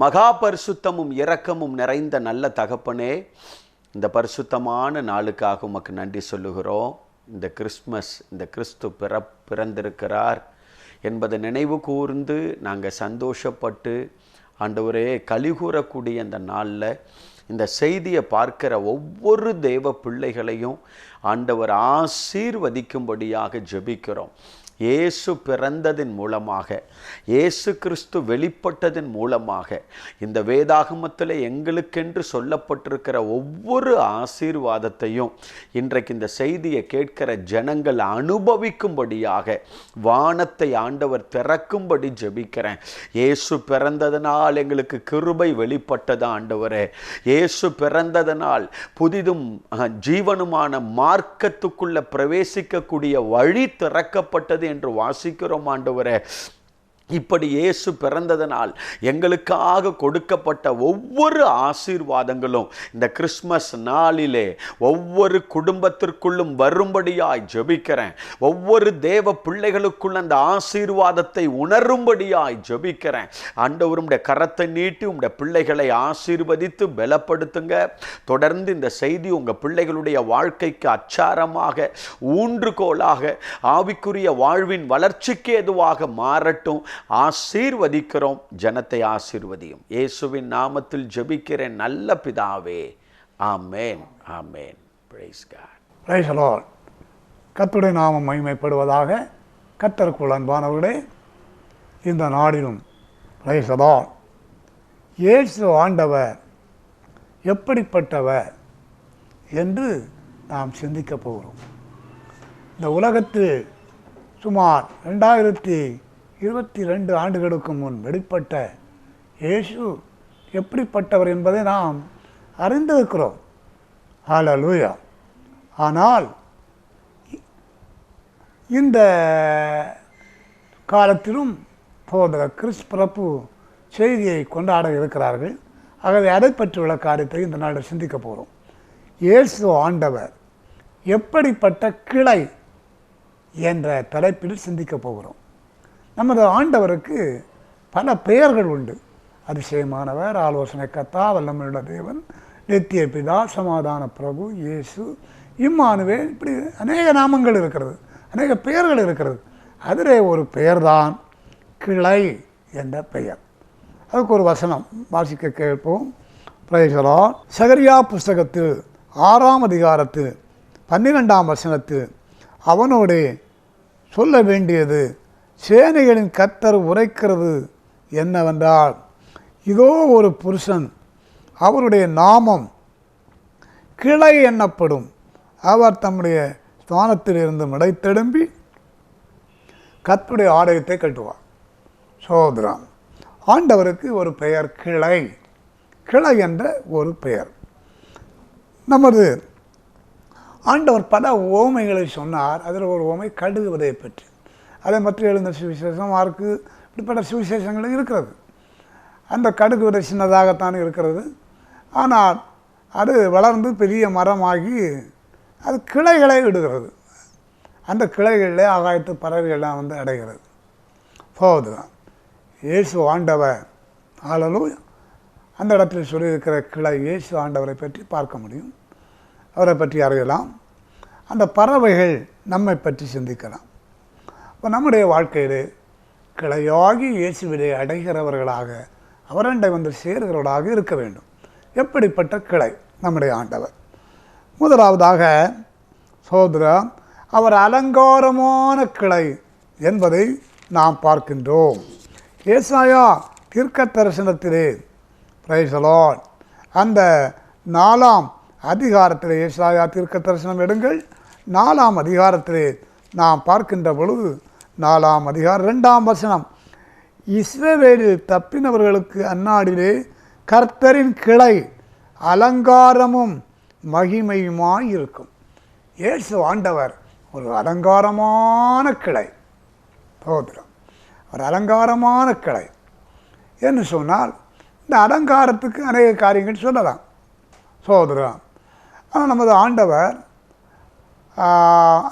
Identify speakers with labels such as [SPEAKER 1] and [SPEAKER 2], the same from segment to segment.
[SPEAKER 1] மகா பரிசுத்தமும் இரக்கமும் நிறைந்த நல்ல தகப்பனே இந்த பரிசுத்தமான நாளுக்காக உமக்கு நன்றி சொல்லுகிறோம். இந்த கிறிஸ்மஸ் இந்த கிறிஸ்து பிற பிறந்திருக்கிறார் என்பதை நினைவு கூர்ந்து நாங்கள் சந்தோஷப்பட்டு ஆண்டவரே கலிகூறக்கூடிய அந்த நாளில் இந்த செய்தியை பார்க்கிற ஒவ்வொரு தேவ பிள்ளைகளையும் ஆண்டவர் ஆசீர்வதிக்கும்படியாக ஜெபிக்கிறோம். இயேசு பிறந்ததின் மூலமாக இயேசு கிறிஸ்து வெளிப்பட்டதின் மூலமாக இந்த வேதாகமத்தில் எங்களுக்கென்று சொல்லப்பட்டிருக்கிற ஒவ்வொரு ஆசீர்வாதத்தையும் இன்றைக்கு இந்த செய்தியை கேட்கிற ஜனங்கள் அனுபவிக்கும்படியாக வானத்தை ஆண்டவர் திறக்கும்படி ஜெபிக்கிறேன். இயேசு பிறந்ததனால் எங்களுக்கு கிருபை வெளிப்பட்டது ஆண்டவரே? இயேசு பிறந்ததனால் புதிதும் ஜீவனுமான மார்க்கத்துக்குள்ள பிரவேசிக்கக்கூடிய வழி திறக்கப்பட்டது என்று வாசிக்கிறோம் ஆண்டவரே. இப்படி இயேசு பிறந்ததனால் எங்களுக்காக கொடுக்கப்பட்ட ஒவ்வொரு ஆசீர்வாதங்களும் இந்த கிறிஸ்மஸ் நாளிலே ஒவ்வொரு குடும்பத்திற்குள்ளும் வரும்படியாய் ஜெபிக்கிறேன். ஒவ்வொரு தேவ பிள்ளைகளுக்குள்ள அந்த ஆசீர்வாதத்தை உணரும்படியாய் ஜெபிக்கிறேன். ஆண்டவர் உடைய கரத்தை நீட்டி உம்முடைய பிள்ளைகளை ஆசீர்வதித்து பலப்படுத்துங்க. தொடர்ந்து இந்த செய்தி உங்கள் பிள்ளைகளுடைய வாழ்க்கைக்கு அச்சாரமாக ஊன்றுகோலாக ஆவிக்குரிய வாழ்வின் வளர்ச்சிக்கு எதுவாக மாறட்டும். ஆசீர்வதிக்கிறோம் ஜனத்தை ஆசீர்வதியும். இயேசுவின் நாமத்தில் ஜெபிக்கிறேன் நல்ல பிதாவே. ஆமேன் ஆமேன். பிரைஸ்
[SPEAKER 2] கத்துடைய நாமம் மகிமைப்படுவதாக கத்தருக்குள் அன்பானவர்களே இந்த நாடிலும் பிரைசலோல் இயேசு ஆண்டவர் எப்படிப்பட்டவர் என்று நாம் சிந்திக்கப் போகிறோம். இந்த உலகத்தில் சுமார் ரெண்டாயிரத்தி இருபத்தி ரெண்டு ஆண்டுகளுக்கு முன் வெளிப்பட்ட இயேசு எப்படிப்பட்டவர் என்பதை நாம் அறிந்திருக்கிறோம். ஹalleluya. ஆனால் இந்த காலத்திலும் போன்ற கிறிஸ் பிறப்பு செய்தியை கொண்டாட இருக்கிறார்கள். ஆகவே அதை பற்றியுள்ள காரியத்தை இந்த நாளில் சிந்திக்க போகிறோம் இயேசு ஆண்டவர் எப்படிப்பட்ட கிளை என்ற தலைப்பில் சிந்திக்க போகிறோம். நமது ஆண்டவருக்கு பல பெயர்கள் உண்டு. அதிசயமானவர் ஆலோசனை கத்தா வல்லமையுள்ள தேவன் நித்திய பிதா சமாதான பிரபு இயேசு இம்மானுவே இப்படி அநேக நாமங்கள் இருக்கிறது அநேக பெயர்கள் இருக்கிறது. அதிலே ஒரு பெயர்தான் கிளை என்ற பெயர். அதுக்கு ஒரு வசனம் வாசிக்க கேட்போம். பிரேசலா சகரியா புஸ்தகத்தில் ஆறாம் அதிகாரத்தில் பன்னிரெண்டாம் வசனத்தில் அவனோடு சொல்ல வேண்டியது சேனைகளின் கத்தர் உரைக்கிறது என்னவென்றால் இதோ ஒரு புருஷன் அவருடைய நாமம் கிளை எண்ணப்படும் அவர் தம்முடைய ஸ்தானத்திலிருந்து மிடைத்தெடும்பி கத்துடைய ஆலயத்தை கட்டுவார். சோதரம் ஆண்டவருக்கு ஒரு பெயர் கிளை. கிளை என்ற ஒரு பெயர். நமது ஆண்டவர் பல ஓமைகளை சொன்னார். அதில் ஒரு ஓமை கடுகு விதையை பற்றி. அதை மற்ற எழுந்த சுவிசேஷம் மார்க்கு இப்படிப்பட்ட சுவிசேஷங்களும் இருக்கிறது. அந்த கடுகு விட சின்னதாகத்தான் இருக்கிறது. ஆனால் அது வளர்ந்து பெரிய மரமாகி அது கிளைகளை விடுகிறது அந்த கிளைகளிலே ஆகாயத்து பறவைகள்லாம் வந்து அடைகிறது. போகுதுதான் இயேசு ஆண்டவர். ஆளலும் அந்த இடத்தில் சொல்லியிருக்கிற கிளை இயேசு ஆண்டவரை பற்றி பார்க்க முடியும். அவரை பற்றி அறியலாம். அந்த பறவைகள் நம்மை பற்றி சிந்திக்கலாம். இப்போ நம்முடைய வாழ்க்கையில் கிளையாகி இயேசுவிலே அடைகிறவர்களாக அவரண்டை வந்து சேர்கிறவர்களாக இருக்க வேண்டும். எப்படிப்பட்ட கிளை? நம்முடைய ஆண்டவர். முதலாவதாக சோதரா அவர் அலங்காரமான கிளை என்பதை நாம் பார்க்கின்றோம். ஏசாயா தீர்க்க தரிசனத்திலே பிரைசலான் அந்த நாலாம் அதிகாரத்தில் ஏசாயா தீர்க்க தரிசனம் எடுங்கள். நாலாம் அதிகாரத்திலே நாம் பார்க்கின்ற பொழுது நாலாம் அதிகாரம் ரெண்டாம் வசனம். இஸ்ரவேலில் தப்பினவர்களுக்கு அந்நாடிலே கர்த்தரின் கிளை அலங்காரமும் மகிமையுமாய் இருக்கும். ஏசு ஆண்டவர் ஒரு அலங்காரமான கிளை. சோதரம் ஒரு அலங்காரமான கிளை. என்று சொன்னால் இந்த அலங்காரத்துக்கு அநேக காரியங்கள் சொல்லலாம். சோதரம் ஆனால் நமது ஆண்டவர்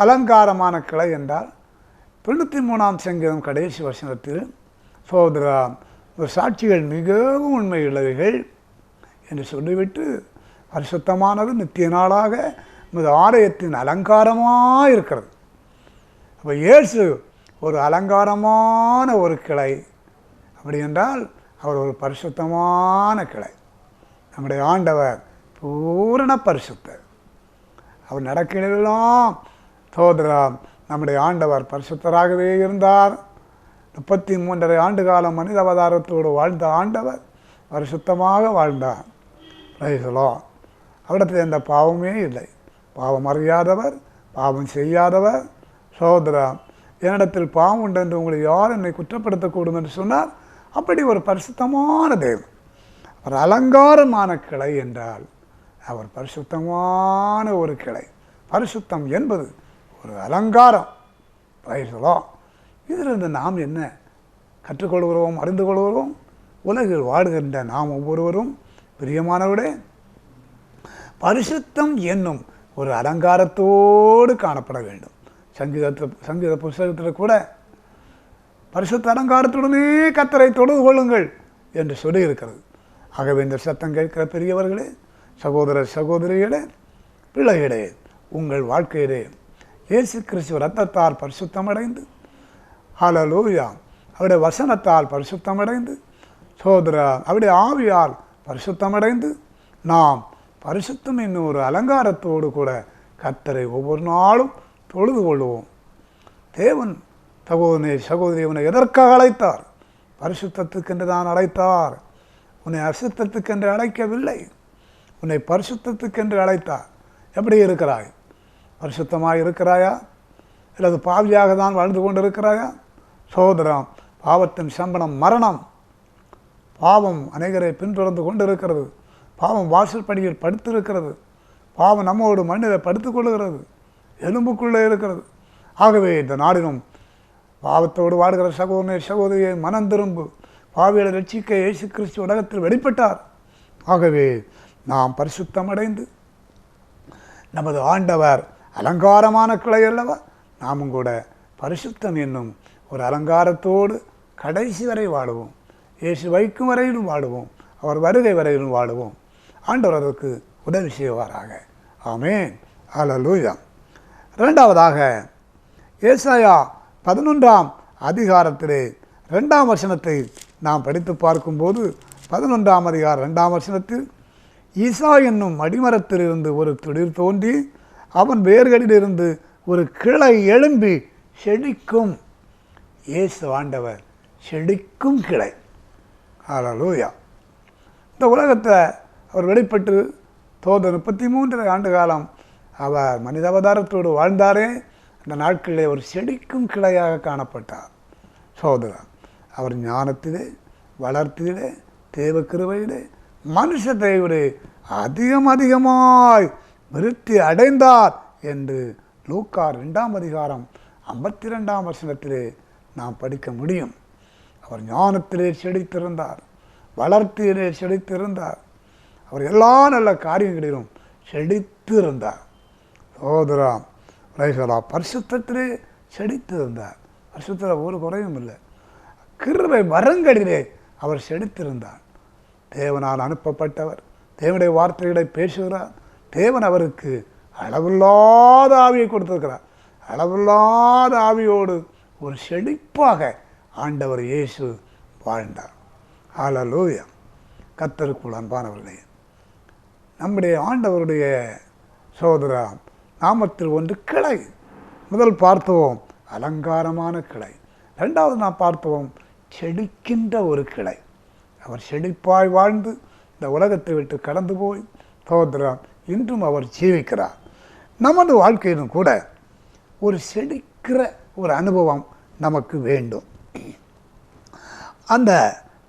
[SPEAKER 2] அலங்காரமான கிளை என்றால் தொண்ணூற்றி மூணாம் சங்கீதம் கடைசி வசனத்தில் சோதரா ஒரு சாட்சிகள் மிகவும் உண்மையுள்ளவைகள் என்று சொல்லிவிட்டு பரிசுத்தமானது நித்திய நாளாக நமது ஆலயத்தின் அலங்காரமாக இருக்கிறது. அப்போ இயேசு ஒரு அலங்காரமான ஒரு கிளை. அப்படி என்றால் அவர் ஒரு பரிசுத்தமான கிளை. நம்முடைய ஆண்டவர் பூரண பரிசுத்தர். அவர் நடக்கிறதெல்லாம் சோதரா நம்முடைய ஆண்டவர் பரிசுத்தராகவே இருந்தார். முப்பத்தி மூன்றரை ஆண்டு காலம் மனித அவதாரத்தோடு வாழ்ந்த ஆண்டவர் பரிசுத்தமாக வாழ்ந்தார். ரைசலோ அவரிடத்தில் எந்த பாவமே இல்லை. பாவம் அறியாதவர் பாவம் செய்யாதவர். சோதரம் என்னிடத்தில் பாவம் உண்டு என்று உங்களை யார் என்னை குற்றப்படுத்தக்கூடும் என்று சொன்னார். அப்படி ஒரு பரிசுத்தமான தெய்வம் அவர் அலங்காரமான கிளை என்றால் அவர் பரிசுத்தமான ஒரு கிளை. பரிசுத்தம் என்பது ஒரு அலங்காரம். ரைசலோ இதிலிருந்து நாம் என்ன கற்றுக்கொள்கிறோம் அறிந்து கொள்கிறோம்? உலகில் வாடுகின்ற நாம் ஒவ்வொருவரும் பிரியமானவரே பரிசுத்தம் என்னும் ஒரு அலங்காரத்தோடு காணப்பட வேண்டும். சங்கீதத்தில் சங்கீத புஸ்தகத்தில் கூட பரிசுத்த அலங்காரத்துடனே கத்தரை தொழுது கொள்ளுங்கள் என்று சொல்லியிருக்கிறது. ஆகவே இந்த சத்தம் கேட்கிற பெரியவர்களே சகோதர சகோதரிகளே பிள்ளைகளே உங்கள் வாழ்க்கையிலே இயேசு கிறிஸ்துவ ரத்தத்தால் பரிசுத்தமடைந்து. ஹலலூயா அவருடைய வசனத்தால் பரிசுத்தமடைந்து. சோதரா அவருடைய ஆவியால் பரிசுத்தமடைந்து. நாம் பரிசுத்தம் என்னும் ஒரு அலங்காரத்தோடு கூட கத்தரை ஒவ்வொரு நாளும் தொழுது கொள்வோம். தேவன் சகோதரி சகோதரி உன்னை எதற்காக அழைத்தார்? பரிசுத்தத்துக்கென்று தான் அழைத்தார். உன்னை அசுத்தத்துக்கென்று அழைக்கவில்லை. உன்னை பரிசுத்தத்துக்கென்று அழைத்தார். எப்படி இருக்கிறாய்? பரிசுத்தமாக இருக்கிறாயா? அல்லது பாவியாக தான் வாழ்ந்து கொண்டிருக்கிறாயா? சோதரம் பாவத்தின் சம்பளம் மரணம். பாவம் அநேகரை பின்தொடர்ந்து கொண்டிருக்கிறது. பாவம் வாசல் வாசல்படியில் படுத்திருக்கிறது. பாவம் நம்மோடு மண்ணில் படுத்துக் கொள்கிறது எலும்புக்குள்ளே இருக்கிறது. ஆகவே இந்த நாடினும் பாவத்தோடு வாடுகிற சகோதரனை சகோதரியை மனம் திரும்பு. பாவியலை ரட்சிக்க இயேசு கிறிஸ்து உலகத்தில் வெளிப்பட்டார். ஆகவே நாம் பரிசுத்தமடைந்து நமது ஆண்டவர் அலங்காரமான கிளை அல்லவா? நாமும் கூட பரிசுத்தம் என்னும் ஒரு அலங்காரத்தோடு கடைசி வரை வாழுவோம். இயேசு வைக்கும் வரையிலும் வாழுவோம். அவர் வருகை வரையிலும் வாழுவோம். ஆண்டவர் அதற்கு உதவி செய்வாராக. ஆமேன். அலலூயா இரண்டாவதாக ஏசாயா பதினொன்றாம் அதிகாரத்திலே ரெண்டாம் வசனத்தை நாம் படித்து பார்க்கும்போது பதினொன்றாம் அதிகாரம் ரெண்டாம் வசனத்தில் ஈசா என்னும் அடிமரத்திலிருந்து ஒரு துளிர் தோன்றி அவன் வேர்களிலிருந்து ஒரு கிளை எழும்பி செழிக்கும். இயேசு ஆண்டவர் செழிக்கும் கிளை. ஹalleluya. இந்த உலகத்தை அவர் வெளிப்பட்டு தோத முப்பத்தி மூன்று ஆண்டு காலம் அவர் மனித அவதாரத்தோடு வாழ்ந்தாரே. அந்த நாட்களிலே ஒரு செடிக்கும் கிளையாக காணப்பட்டார். சோதரன் அவர் ஞானத்திலே வளர்த்திலே தேவக்கிருவையிலே மனுஷ தெய்வரே அதிகம் அதிகமாய் விருத்தி அடைந்தார் என்று லூக்கார் ரெண்டாம் அதிகாரம் ஐம்பத்தி ரெண்டாம் வசனத்திலே நாம் படிக்க முடியும். அவர் ஞானத்திலே செழித்திருந்தார் வளர்த்தியிலே செழித்திருந்தார். அவர் எல்லா நல்ல காரியங்களிலும் செழித்திருந்தார். சோதராம் ரைசலா பரிசுத்தத்திலே செழித்திருந்தார். பரிசுத்தில் ஒரு குறையும் இல்லை. கிருவை வரங்களிலே அவர் செழித்திருந்தார். தேவனால் அனுப்பப்பட்டவர் தேவனுடைய வார்த்தைகளை பேசுகிறார் தேவன் அவருக்கு அளவில்லாத ஆவியை கொடுத்துருக்கிறார். அளவில்லாத ஆவியோடு ஒரு செழிப்பாக ஆண்டவர் இயேசு வாழ்ந்தார். ஆலலூயா கத்தருக்குள் அன்பானவர்களே நம்முடைய ஆண்டவருடைய சோதரா நாமத்தில் ஒன்று கிளை. முதல் பார்த்தோம் அலங்காரமான கிளை. ரெண்டாவது நாம் பார்த்தோம் செழிக்கின்ற ஒரு கிளை. அவர் செழிப்பாய் வாழ்ந்து இந்த உலகத்தை விட்டு கடந்து போய் சோதரா இன்றும் அவர் ஜீவிக்கிறார். நமது வாழ்க்கையிலும் கூட ஒரு செழிக்கிற ஒரு அனுபவம் நமக்கு வேண்டும். அந்த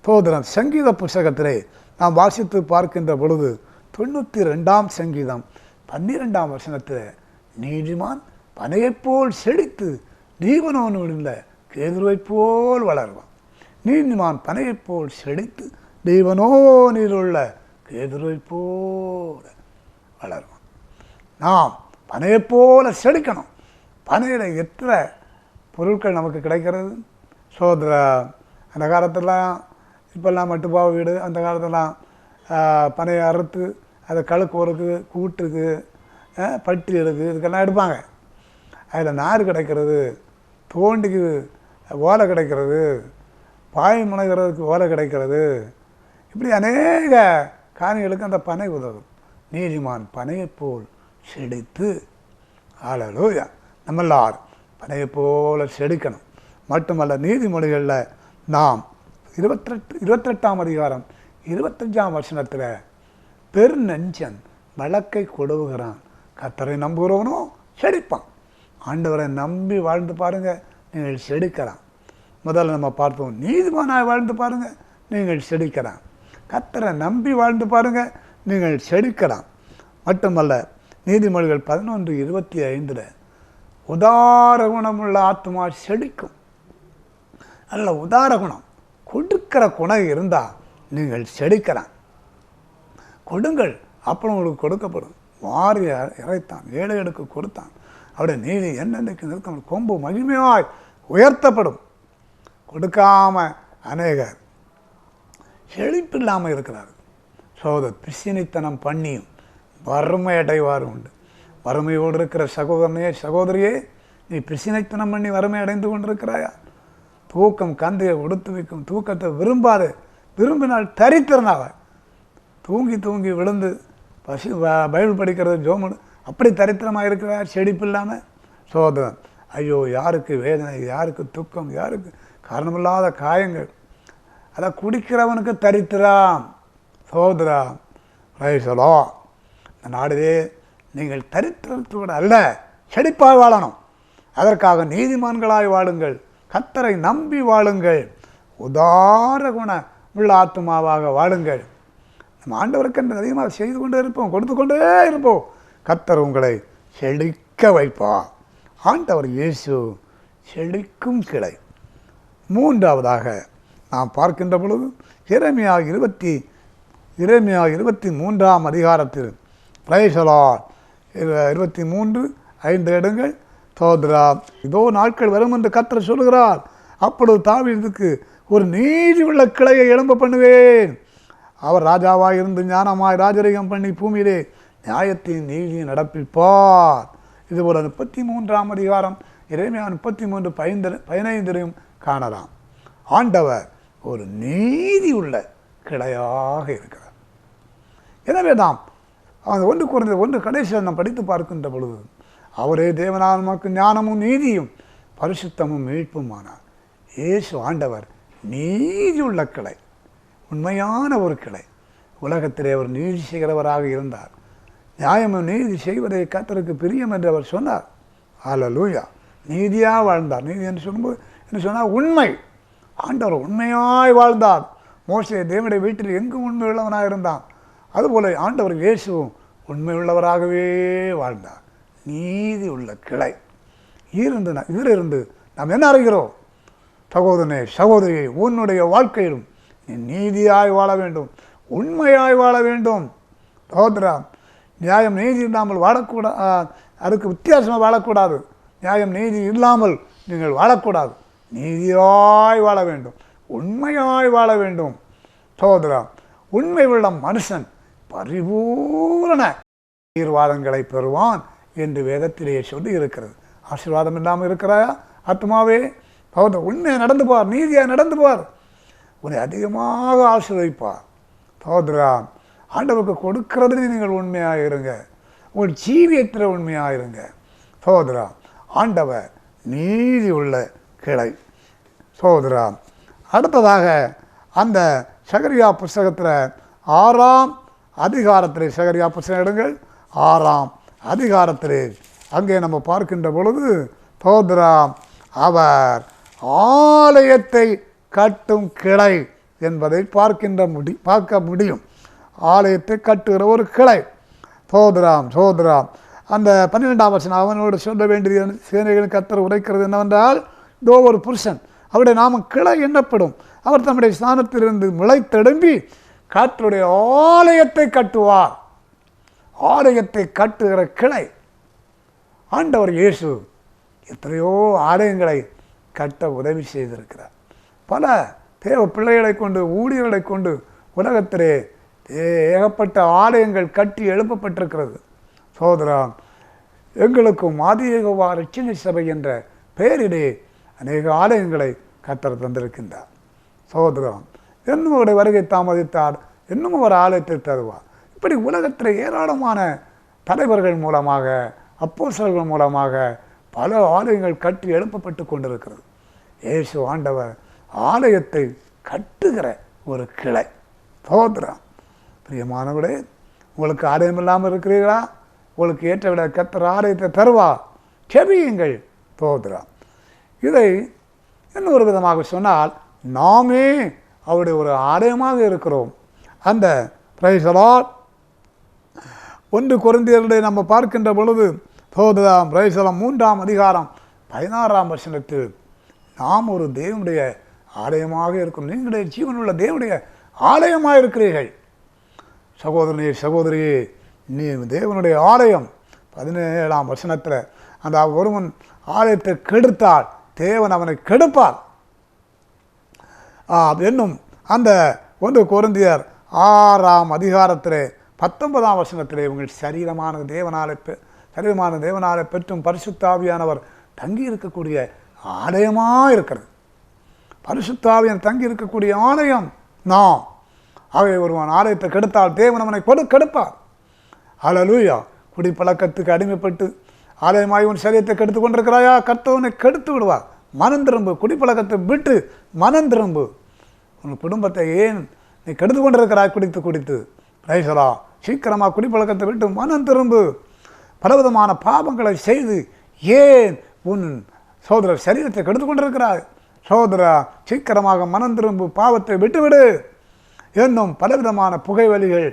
[SPEAKER 2] போதனம் சங்கீத புஸ்தகத்திலே நாம் வாசித்து பார்க்கின்ற பொழுது தொண்ணூற்றி ரெண்டாம் சங்கீதம் பன்னிரெண்டாம் வசனத்தில் நீதிமான் பனையைப் போல் செழித்து தீவனோனுள்ள கேதுருவைப் போல் வளருவான். நீதிமான் பனையைப் போல் செழித்து தீவனோனிலுள்ள கேதுருவைப் போல் வளரும். நாம் பனையைப் போல செழிக்கணும் பனையில் எத்தனை பொருட்கள் நமக்கு கிடைக்கிறது? சோதர அந்த காலத்திலாம் இப்போல்லாம் மட்டுப்பாவை வீடு அந்த காலத்துலாம் பனையை அறுத்து அதை கழுக்கோருக்கு கூட்டுக்கு ஆஹ், பட்டி எடுக்கு இதுக்கெல்லாம் எடுப்பாங்க. அதில் நார் கிடைக்கிறது தோண்டிக்கு ஓலை கிடைக்கிறது பாய் முனைகிறதுக்கு ஓலை கிடைக்கிறது. இப்படி அநேக காணிகளுக்கு அந்த பனை உதவும். நீதிமான் பனையைப் போல் செடித்து ஆளலூயா நம்ம எல்லாரும் பனையைப் போல செடிக்கணும். மட்டுமல்ல நீதிமொழிகளில் நாம் இருபத்தெட்டு இருபத்தெட்டாம் அதிகாரம் இருபத்தஞ்சாம் வசனத்தில் பெருநஞ்சன் வழக்கை கொடுவுகிறான். கத்தரை நம்புகிறவனும் செடிப்பான். ஆண்டவரை நம்பி வாழ்ந்து பாருங்கள் நீங்கள் செடுக்கலாம். முதல்ல நம்ம பார்த்தோம் நீதிமானாக வாழ்ந்து பாருங்கள் நீங்கள் செடிக்கலாம். கத்தரை நம்பி வாழ்ந்து பாருங்கள் நீங்கள் செடிக்கலாம். மட்டுமல்ல நீதிமொழிகள் பதினொன்று இருபத்தி ஐந்தில் உதார குணமுள்ள ஆத்மா செடிக்கும். நல்ல உதார குணம் கொடுக்கிற குணம் இருந்தால் நீங்கள் செடிக்கலாம். கொடுங்கள் அப்புறம் உங்களுக்கு கொடுக்கப்படும். மாறி இறைத்தான் ஏழைகளுக்கு கொடுத்தான். அவருடைய நீதி என்னென்னைக்கு நிறுத்தம் கொம்பு மகிமையாய் உயர்த்தப்படும். கொடுக்காம அநேகர் செழிப்பு இல்லாமல் இருக்கிறார்கள். சோத பிசினித்தனம் பண்ணியும் வறுமை அடைவார் உண்டு வறுமையோடு இருக்கிற சகோதரனையே சகோதரியே நீ பிசினைத்தனம் பண்ணி வறுமை அடைந்து கொண்டிருக்கிறாயா? தூக்கம் கந்தையை உடுத்து வைக்கும் தூக்கத்தை விரும்பாது. விரும்பினால் தரித்திரனாவ. தூங்கி தூங்கி விழுந்து பசி பைபிள் படிக்கிறது ஜோமனு அப்படி தரித்திரமாக இருக்கிறார்? செடிப்பு இல்லாமல் சோதனம் ஐயோ யாருக்கு வேதனை யாருக்கு துக்கம் யாருக்கு காரணமில்லாத காயங்கள்? அதை குடிக்கிறவனுக்கு தரித்திரம். சோதரம் ரைசலோ இந்த நாடுவே நீங்கள் தரித்திரத்தோடு அல்ல செழிப்பாய் வாழணும். அதற்காக நீதிமான்களாய் வாழுங்கள் கத்தரை நம்பி வாழுங்கள் உதார குண உள்ள ஆத்மாவாக வாழுங்கள். நம்ம ஆண்டவருக்கு என்று அதிகமாக செய்து கொண்டே இருப்போம் கொடுத்து கொண்டே இருப்போம். கத்தர் உங்களை செழிக்க வைப்பார். ஆண்டவர் இயேசு செழிக்கும் கிளை. மூன்றாவதாக நாம் பார்க்கின்ற பொழுது இறமையாக இருபத்தி இறைமையா இருபத்தி மூன்றாம் அதிகாரத்தில் பிரைசலால் இருபத்தி மூன்று ஐந்து இடங்கள் சோதரா இதோ நாட்கள் வரும் என்று கத்தர் சொல்கிறார் அப்பொழுது தாவீதுக்கு ஒரு நீதி உள்ள கிளையை எழும்ப பண்ணுவேன். அவர் ராஜாவாக இருந்து ஞானமாய் ராஜரீகம் பண்ணி பூமியிலே நியாயத்தையும் நீதியும் நடப்பிப்பார். இது ஒரு முப்பத்தி மூன்றாம் அதிகாரம் இறைமையா முப்பத்தி மூன்று பதினைந்து பதினைந்திலையும் காணலாம். ஆண்டவர் ஒரு நீதி உள்ள கிளையாக இருக்கிறார் எனவே நாம் அந்த ஒன்று குறைந்த ஒன்று கடைசியில் நாம் படித்து பார்க்கின்ற பொழுது அவரே தேவனால் நமக்கு ஞானமும் நீதியும் பரிசுத்தமும் மீட்புமானார் இயேசு ஆண்டவர் நீதி உள்ள கிளை உண்மையான ஒரு கிளை. உலகத்திலே அவர் நீதி செய்கிறவராக இருந்தார். நியாயமும் நீதி செய்வதை கத்தருக்கு பிரியம் என்று அவர் சொன்னார். ஹalleluya. நீதியாக வாழ்ந்தார். நீதி என்று சொல்லும்போது என்று சொன்னால் உண்மை. ஆண்டவர் உண்மையாய் வாழ்ந்தார். மோசே தேவனுடைய வீட்டில் எங்கும் உண்மையுள்ளவனாக இருந்தான். அதுபோல ஆண்டவர் இயேசுவும் உண்மையுள்ளவராகவே வாழ்ந்தார். நீதி உள்ள கிளை. இருந்து நான் இதிலிருந்து நாம் என்ன அறிகிறோம்? சகோதரனே சகோதரியை உன்னுடைய வாழ்க்கையிலும் நீ நீதியாய் வாழ வேண்டும். உண்மையாய் வாழ வேண்டும். சகோதரா நியாயம் நீதி இல்லாமல் வாழக்கூடா அதுக்கு வித்தியாசமாக வாழக்கூடாது. நியாயம் நீதி இல்லாமல் நீங்கள் வாழக்கூடாது. நீதியாய் வாழ வேண்டும். உண்மையாய் வாழ வேண்டும். சகோதரா உண்மை உள்ள மனுஷன் பரிபூரண ஆசீர்வாதங்களை பெறுவான் என்று வேதத்திலேயே சொல்லி இருக்கிறது. ஆசீர்வாதம் இல்லாமல் இருக்கிறாயா? ஆத்மாவே சகோதரா உண்மையை நடந்து பார் நீதியாக நடந்து பார் உன்னை அதிகமாக ஆசீர்வதிப்பார். சகோதரா ஆண்டவருக்கு கொடுக்கிறதுல நீங்கள் உண்மையாக இருங்க. உங்கள் ஜீவியத்தில் உண்மையாக இருங்க. சகோதரா ஆண்டவர் நீதி உள்ள கிளை. சகோதரா அடுத்ததாக அந்த சகரியா புஸ்தகத்தில் ஆறாம் அதிகாரத்தில் சகரியா புஸ்தகம் எடுங்கள். ஆறாம் அதிகாரத்தில் அங்கே நம்ம பார்க்கின்ற பொழுது சகோதரா அவர் ஆலயத்தை கட்டும் கிளை என்பதை பார்க்கின்ற முடி பார்க்க முடியும். ஆலயத்தை கட்டுகிற ஒரு கிளை. சோதராம் சோதராம் அந்த பன்னிரெண்டாம் வசனம் அவனோடு சொல்ல வேண்டியது சேனைகளின் கத்தர் உரைக்கிறது என்னவென்றால் இதோ ஒரு புருஷன். அவருடைய நாமம் கிளை எண்ணப்படும் அவர் தம்முடைய ஸ்தானத்திலிருந்து முளைத்தெடும்பி காற்றுடைய ஆலயத்தை கட்டுவார். ஆலயத்தை கட்டுகிற கிளை. ஆண்டவர் இயேசு எத்தனையோ ஆலயங்களை கட்ட உதவி செய்திருக்கிறார். பல தேவ பிள்ளைகளை கொண்டு ஊழியர்களை கொண்டு உலகத்திலே ஏகப்பட்ட ஆலயங்கள் கட்டி எழுப்பப்பட்டிருக்கிறது. சோதரா எங்களுக்கும் ஆதியகவா ரட்சணி சபை என்ற பெயரிலே அநேக ஆலயங்களை கத்தர் தந்திருக்கின்றார். சகோதரம் இன்னும் அவருடைய வருகை தாமதித்தார் இன்னும் ஒரு ஆலயத்தை தருவார். இப்படி உலகத்தில் ஏராளமான தலைவர்கள் மூலமாக அப்போசர்கள் மூலமாக பல ஆலயங்கள் கட்டி எழுப்பப்பட்டு கொண்டிருக்கிறது. இயேசு ஆண்டவர் ஆலயத்தை கட்டுகிற ஒரு கிளை. சகோதரம் பிரியமானவர்களே உங்களுக்கு ஆலயம் இல்லாமல் இருக்கிறீர்களா? உங்களுக்கு ஏற்ற விட கத்திர ஆலயத்தை தருவா செவியுங்கள் சகோதரம் இதை இன்னொரு விதமாக சொன்னால் நாமே அவருடைய ஒரு ஆலயமாக இருக்கிறோம். அந்த பிரைசலால் ஒன்று குறைந்தியர்களை நம்ம பார்க்கின்ற பொழுது சோதராம் பிரைசலம் மூன்றாம் அதிகாரம் பதினாறாம் வருஷத்தில் நாம் ஒரு தேவனுடைய ஆலயமாக இருக்கும் நீங்களுடைய ஜீவனுள்ள தேவனுடைய ஆலயமாக இருக்கிறீர்கள். சகோதரனே சகோதரியே நீ தேவனுடைய ஆலயம். பதினேழாம் வசனத்தில் அந்த ஒருவன் ஆலயத்தை கெடுத்தால் தேவன் அவனை கெடுப்பார். என்னும் அந்த ஒன்று குருந்தியர் ஆறாம் அதிகாரத்திலே பத்தொன்பதாம் வசனத்திலே உங்கள் சரீரமான தேவனாலே பெ- சரீரமான தேவனாலே பெற்றும் பரிசுத்தாவியானவர் தங்கி இருக்கக்கூடிய ஆலயமாக இருக்கிறது. பரிசுத்தாவியன் தங்கி இருக்கக்கூடிய ஆலயம் நாம். அவை ஒருவன் ஆலயத்தை கெடுத்தால் தேவன் அவனை கொடு கெடுப்பார். அலலூயா குடிப்பழக்கத்துக்கு அடிமைப்பட்டு ஆலயமாய் உன் சரீரத்தை கெடுத்து கொண்டிருக்கிறாயா? கர்த்தவனை கெடுத்து விடுவார். மனம் திரும்பு. குடிப்பழக்கத்தை விட்டு மனம் திரும்பு. உன் குடும்பத்தை ஏன் நீ கெடுத்து கொண்டிருக்கிறாய்? குடித்து குடித்து. ரைசரா சீக்கிரமாக குடிப்பழக்கத்தை விட்டு மனம் திரும்பு. பலவிதமான பாவங்களை செய்து ஏன் உன் சோதர சரீரத்தை கெடுத்து கொண்டிருக்கிறாய்? சோதரா சீக்கிரமாக மனம் திரும்பு பாவத்தை விட்டுவிடு என்னும் பலவிதமான புகைவலிகள்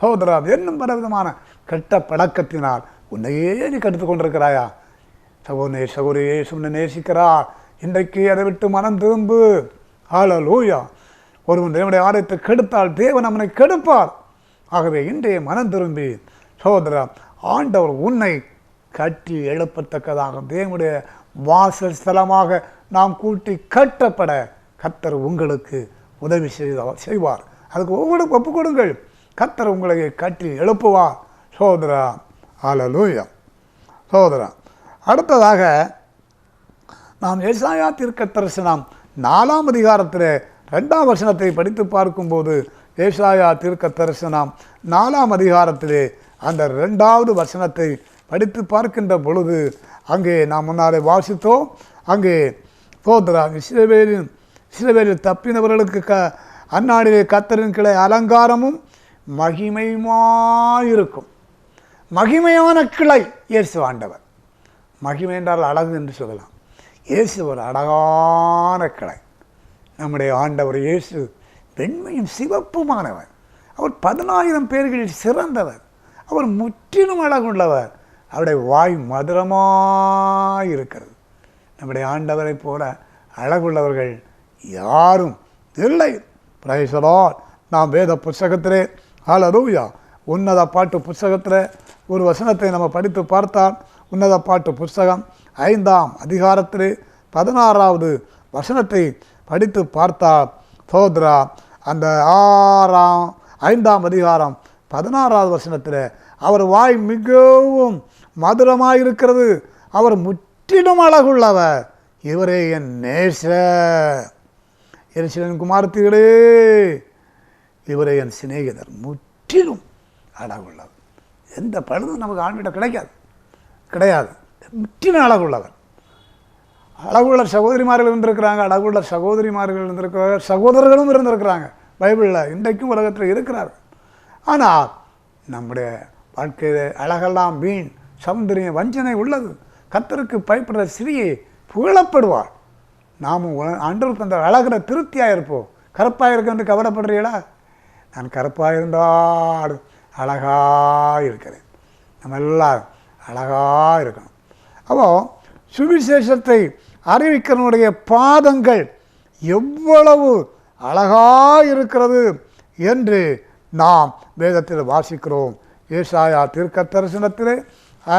[SPEAKER 2] சோதரா என்னும் பலவிதமான கெட்ட பழக்கத்தினால் உன்னையே நீ கெடுத்து கொண்டிருக்கிறாயா? சகோதரே சகோதரியே சுண்ண நேசிக்கிறார் இன்றைக்கு அதை விட்டு மனம் திரும்பு. ஹalleluya ஒருவன் தேவனுடைய ஆலயத்தை கெடுத்தால் தேவன் அவனை கெடுப்பார். ஆகவே இன்றைய மனம் திரும்பி. சகோதரா ஆண்டவர் உன்னை கட்டி எழுப்பத்தக்கதாக தேவனுடைய வாசல் ஸ்தலமாக நாம் கூட்டி கட்டப்பட கத்தர் உங்களுக்கு உதவி செய்த செய்வார். அதுக்கு ஒவ்வொரு ஒப்பு கொடுங்கள். கத்தர் உங்களை கட்டி எழுப்புவார். சோதரா ஆலலூயா சோதரா அடுத்ததாக நாம் ஏசாயா தீர்க்க தரிசனம் நாலாம் அதிகாரத்தில் ரெண்டாம் வசனத்தை படித்து பார்க்கும்போது ஏசாயா தீர்க்க தரிசனம் நாலாம் அதிகாரத்திலே அந்த ரெண்டாவது வசனத்தை படித்து பார்க்கின்ற பொழுது அங்கே நாம் முன்னாலே வாசித்தோம். அங்கே சோதரா இஸ்ரவேலின் இஸ்ரவேலில் தப்பினவர்களுக்கு க அந்நாடிலே கத்தரின் கிளை அலங்காரமும் மகிமையுமாயிருக்கும். மகிமையான கிளை இயேசு ஆண்டவர். மகிமை என்றால் அழகு என்று சொல்லலாம். இயேசு ஒரு அழகான கிளை நம்முடைய ஆண்டவர் இயேசு வெண்மையும் சிவப்புமானவர். அவர் பதினாயிரம் பேர்களில் சிறந்தவர். அவர் முற்றிலும் அழகுள்ளவர். அவருடைய வாய் மதுரமாக இருக்கிறது. நம்முடைய ஆண்டவரைப் போல அழகுள்ளவர்கள் யாரும் இல்லை. பிரைசலால் நாம் வேத புஸ்தகத்திலே ஹalleluya உன்னத பாட்டு புஸ்தகத்தில் ஒரு வசனத்தை நம்ம படித்து பார்த்தால் உன்னத பாட்டு புஸ்தகம் ஐந்தாம் அதிகாரத்தில் பதினாறாவது வசனத்தை படித்து பார்த்தால் சோத்ரா அந்த ஆறாம் ஐந்தாம் அதிகாரம் பதினாறாவது வசனத்தில் அவர் வாய் மிகவும் மதுரமாயிருக்கிறது. அவர் முற்றிலும் அழகுள்ளவர். இவரே என் நேச எரிசிலன் குமார்த்திகளே இவரே என் சிநேகிதர். முற்றிலும் அழகுள்ளவர். எந்த பழுதும் நமக்கு ஆண்கிட்ட கிடைக்காது. கிடையாது. முற்றின அழகுள்ளவர் அழகுள்ள சகோதரிமார்கள் இருந்திருக்கிறாங்க அழகுள்ள சகோதரிமார்கள் இருந்திருக்கிறாங்க சகோதரர்களும் இருந்திருக்கிறாங்க. பைபிளில் இன்றைக்கும் உலகத்தில் இருக்கிறார் ஆனால் நம்முடைய வாழ்க்கையில் அழகெல்லாம் வீண் சௌந்தரிய வஞ்சனை உள்ளது. கத்தருக்கு பயப்படுற சிறியை புகழப்படுவார். நாமும் உண- தந்த அழகில் திருப்தியாக இருப்போம். கருப்பாக இருக்கன்னு கவலைப்படுறீங்களா நான் கருப்பாக இருந்தால் அழகாக இருக்கிறேன். நம்ம எல்லாரும் அழகாக இருக்கணும். அப்போ சுவிசேஷத்தை அறிவிக்கிறனுடைய பாதங்கள் எவ்வளவு அழகாக இருக்கிறது என்று நாம் வேதத்தில் வாசிக்கிறோம். ஏசாயா தீர்க்க தரிசனத்திலே ஆ,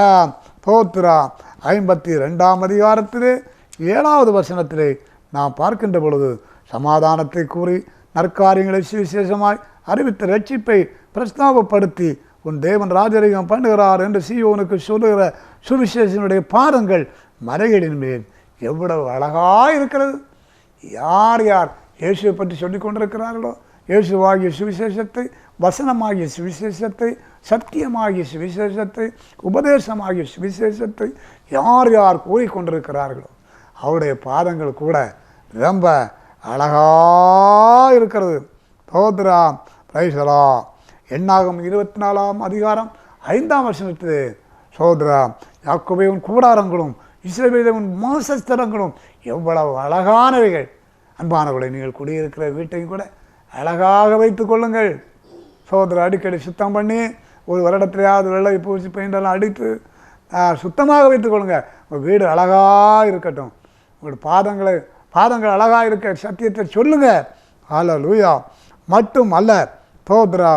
[SPEAKER 2] தோத்ரா ஐம்பத்தி ரெண்டாம் அதிகாரத்திலே ஏழாவது வசனத்திலே நாம் பார்க்கின்ற பொழுது சமாதானத்தை கூறி நற்காரியங்களை சுவிசேஷமாய் அறிவித்த ரட்சிப்பை பிரஸ்தாபப்படுத்தி உன் தேவன் ராஜரிகம் பண்ணுகிறார் என்று சீயோனுக்கு சொல்லுகிற சுவிசேஷனுடைய பாதங்கள் மலைகளின் மேல் எவ்வளவு அழகாக இருக்கிறது. யார் யார் இயேசுவை பற்றி சொல்லி கொண்டிருக்கிறார்களோ இயேசுவாகிய சுவிசேஷத்தை வசனமாகிய சுவிசேஷத்தை சத்தியமாகிய சுவிசேஷத்தை உபதேசமாகிய சுவிசேஷத்தை யார் யார் கூறிக்கொண்டிருக்கிறார்களோ அவருடைய பாதங்கள் கூட ரொம்ப அழகாக இருக்கிறது. தோத்ரா பிரைசலா எண்ணாகும் இருபத்தி நாலாம் அதிகாரம் ஐந்தாம் வருஷத்து சோதரா யாக்கோபேவன் கூடாரங்களும் இஸ்ரவேலவன் மாசஸ்தலங்களும் எவ்வளவு அழகானவைகள். அன்பானவர்களை நீங்கள் குடியிருக்கிற வீட்டையும் கூட அழகாக வைத்துக் கொள்ளுங்கள். சோதரா அடிக்கடி சுத்தம் பண்ணி ஒரு வருடத்திலேயாவது வெள்ளை பூச்சி பெயிண்டெல்லாம் அடித்து சுத்தமாக வைத்துக்கொள்ளுங்கள் உங்கள் வீடு அழகாக இருக்கட்டும். உங்கள் பாதங்களை பாதங்கள் அழகாக இருக்க சத்தியத்தை சொல்லுங்கள் ஆல லூயா மட்டும் அல்ல தோத்ரா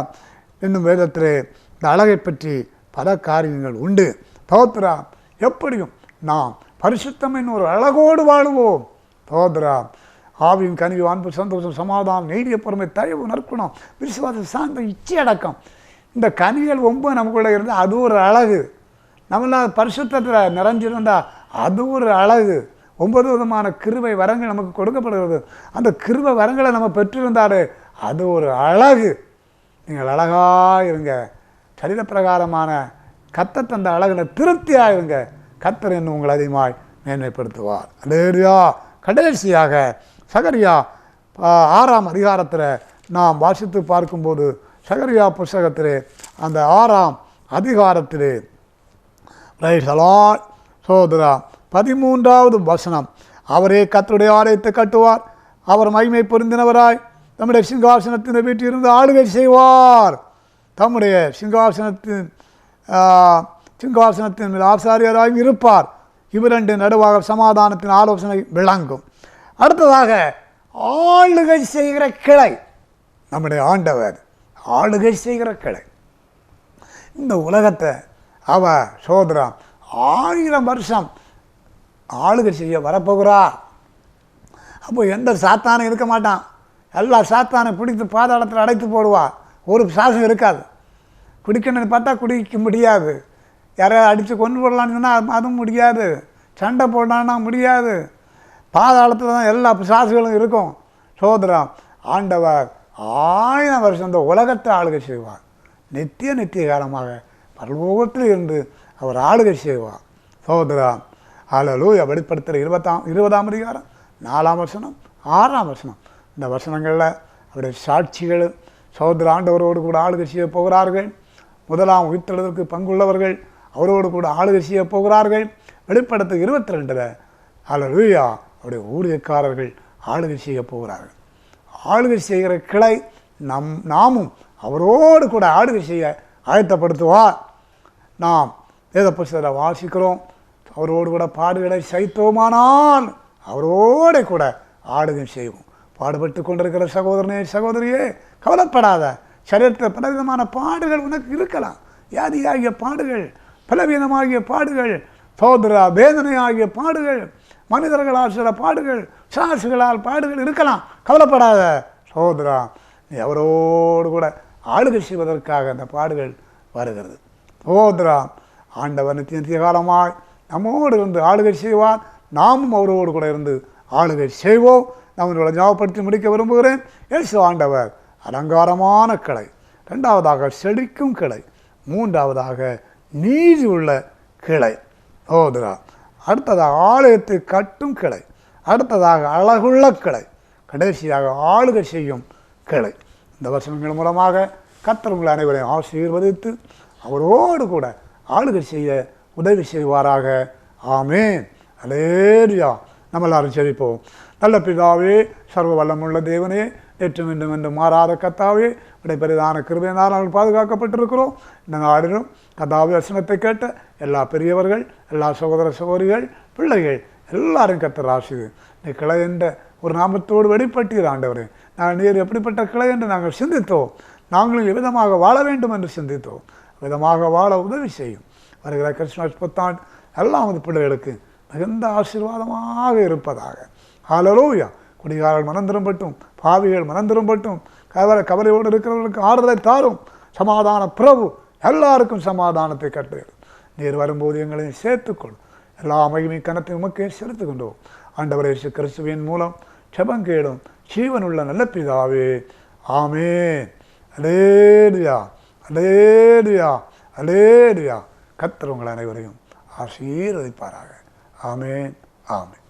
[SPEAKER 2] என்னும் வேதத்திலே இந்த அழகை பற்றி பல காரியங்கள் உண்டு. தோத்ரா எப்படியும் நாம் பரிசுத்தம் ஒரு அழகோடு வாழுவோம். தோத்ரா ஆவியின் கனிவு அன்பு சந்தோஷம் சமாதானம் நீடிய பொறுமை தயவு நற்குணம் விசுவாச சார்ந்த இச்சை அடக்கம். இந்த கனிகள் ஒம்பது நமக்குள்ளே இருந்தால் அது ஒரு அழகு. நம்மளால் பரிசுத்தத்தில் நிறைஞ்சிருந்தா அது ஒரு அழகு. ஒன்பது விதமான கிருவை வரங்கள் நமக்கு கொடுக்கப்படுகிறது. அந்த கிருவை வரங்களை நம்ம பெற்றிருந்தாலே அது ஒரு அழகு. நீங்கள் அழகாக இருங்க. சரீர பிரகாரமான கத்த தந்த அழகுல திருப்தியாக இருங்க. கத்தர் என்று உங்களை அதிகமாய் மேன்மைப்படுத்துவார். அலேரியா கடைசியாக சகரியா ஆறாம் அதிகாரத்தில் நாம் வாசித்து பார்க்கும்போது சகரியா புஸ்தகத்திலே அந்த ஆறாம் அதிகாரத்திலே ரைசலால் சோதரா பதிமூன்றாவது வசனம். அவரே கத்தருடைய ஆலயத்தை கட்டுவார். அவர் மகிமை பொருந்தினவராய். தம்முடைய சிங்காசனத்தின் வீட்டிலிருந்து ஆளுகை செய்வார். தம்முடைய சிங்காசனத்தின் சிங்காசனத்தின் மேல் ஆசாரியராகவும் இருப்பார். இவ்விரண்டு நடுவாக சமாதானத்தின் ஆலோசனை விளங்கும். அடுத்ததாக ஆளுகை செய்கிற கிளை. நம்முடைய ஆண்டவர் ஆளுகை செய்கிற கிளை. இந்த உலகத்தை அவ சோதரான் ஆயிரம் வருஷம் ஆளுகை செய்ய வரப்போகிறா அப்போ எந்த சாத்தானும் இருக்க மாட்டான். எல்லா சாத்தானை பிடித்து பாதாளத்தில் அடைத்து போடுவாள் ஒரு சாசம் இருக்காது. குடிக்கணும்னு பார்த்தா குடிக்க முடியாது. யாரையாவது அடித்து கொண்டு போடலான்னு சொன்னால் அதுவும் முடியாது. சண்டை போடலான்னா முடியாது. பாதாளத்தில் தான் எல்லா பிசாசுகளும் இருக்கும். சோதரம் ஆண்டவர் ஆயிரம் வருஷம் இந்த உலகத்தை ஆளுகை செய்வார். நித்திய நித்திய காலமாக பரலோகத்தில் இருந்து அவர் ஆளுகை செய்வார். சோதரம் ஆளலூயா வெளிப்படுத்துகிற இருபத்தாம் இருபதாம் அதிகாரம் நாலாம் வசனம் ஆறாம் வசனம். இந்த வசனங்களில் அவருடைய சாட்சிகள் சகோதர ஆண்டவரோடு கூட ஆளுகை செய்ய போகிறார்கள். முதலாம் உயிர்த்தெழுதற்கு பங்குள்ளவர்கள் அவரோடு கூட ஆளுகை செய்ய போகிறார்கள். வெளிப்படுத்த இருபத்தி ரெண்டில் அல்லூயா அவருடைய ஊழியக்காரர்கள் ஆளுகை செய்ய போகிறார்கள். ஆளுகை செய்கிற கிளை நம் நாமும் அவரோடு கூட ஆளுகை செய்ய ஆயத்தப்படுத்துவார். நாம் வேத புஸ்தகத்தை வாசிக்கிறோம் அவரோடு கூட பாடுகளை சைத்தோமானால் அவரோட கூட ஆளுகை செய்வோம். பாடுபட்டு கொண்டிருக்கிற சகோதரனே சகோதரியே கவலைப்படாத. சரீரத்தில் பலவிதமான பாடுகள் உனக்கு இருக்கலாம். வியாதியாகிய பாடுகள் பலவீனமாகிய பாடுகள் சோதரா வேதனை ஆகிய பாடுகள் மனிதர்களால் சில பாடுகள் சாசுகளால் பாடுகள் இருக்கலாம். கவலைப்படாத சோதரா நீ அவரோடு கூட ஆளுகை செய்வதற்காக அந்த பாடுகள் வருகிறது. சோதரா ஆண்டவர் நித்திய நித்திய காலமாய் நம்மோடு இருந்து ஆளுகை செய்வார். நாமும் அவரோடு கூட இருந்து ஆளுகை செய்வோம். நான் உங்களை ஞாபகப்படுத்தி முடிக்க விரும்புகிறேன். இயேசு ஆண்டவர் அலங்காரமான கிளை. ரெண்டாவதாக செழிக்கும் கிளை. மூன்றாவதாக நீதி உள்ள கிளை. சோதரா அடுத்ததாக ஆலயத்தை கட்டும் கிளை. அடுத்ததாக அழகுள்ள கிளை. கடைசியாக ஆளுகை செய்யும் கிளை. இந்த வசனங்கள் மூலமாக கர்த்தர் உங்கள் அனைவரையும் ஆசீர்வதித்து அவரோடு கூட ஆளுகை செய்ய உதவி செய்வாராக. ஆமேன். அலேரியா நம்ம எல்லாரும் செழிப்போம் நல்ல பிதாவே சர்வ வல்லமுள்ள தேவனே நேற்று மீண்டும் என்று மாறாத கத்தாவே உடைய பெரிதான கிருபையினால் நாங்கள் பாதுகாக்கப்பட்டிருக்கிறோம். இந்த நாடிலும் கதாவி வசனத்தை கேட்ட எல்லா பெரியவர்கள் எல்லா சகோதர சகோதரிகள் பிள்ளைகள் எல்லாரும் கத்தர் ஆசிது இந்த கிளை என்ற ஒரு நாமத்தோடு வெளிப்பட்டீர் ஆண்டவரே. நாங்கள் நீர் எப்படிப்பட்ட கிளை என்று நாங்கள் சிந்தித்தோம். நாங்களும் விதமாக வாழ வேண்டும் என்று சிந்தித்தோம். விதமாக வாழ உதவி செய்யும். வருகிற கிறிஸ்துமஸ் புத்தாண்டு எல்லாம் வந்து பிள்ளைகளுக்கு மிகுந்த ஆசீர்வாதமாக இருப்பதாக. ஹalleluya. குடிகாரர்கள் மனம் திரும்பட்டும் பாவிகள் மனம் திரும்பட்டும். கவலை கவலையோடு இருக்கிறவர்களுக்கு ஆறுதலை தாரும். சமாதான பிரபு எல்லாருக்கும் சமாதானத்தை கட்டுகிறது. நீர் வரும்போது எங்களையும் சேர்த்துக்கொள். எல்லா மகிமை கணத்தை உமக்கே செலுத்து கொண்டோம் ஆண்டவர் இயேசு கிறிஸ்துவின் மூலம் செபம் கேடும் ஜீவனுள்ள நல்ல பிதாவே. ஆமே அலேடியா அலேடியா அலேடியா கர்த்தர் உங்கள் அனைவரையும் ஆசீர்வதிப்பாராக. ஆமேன். ஆமென்.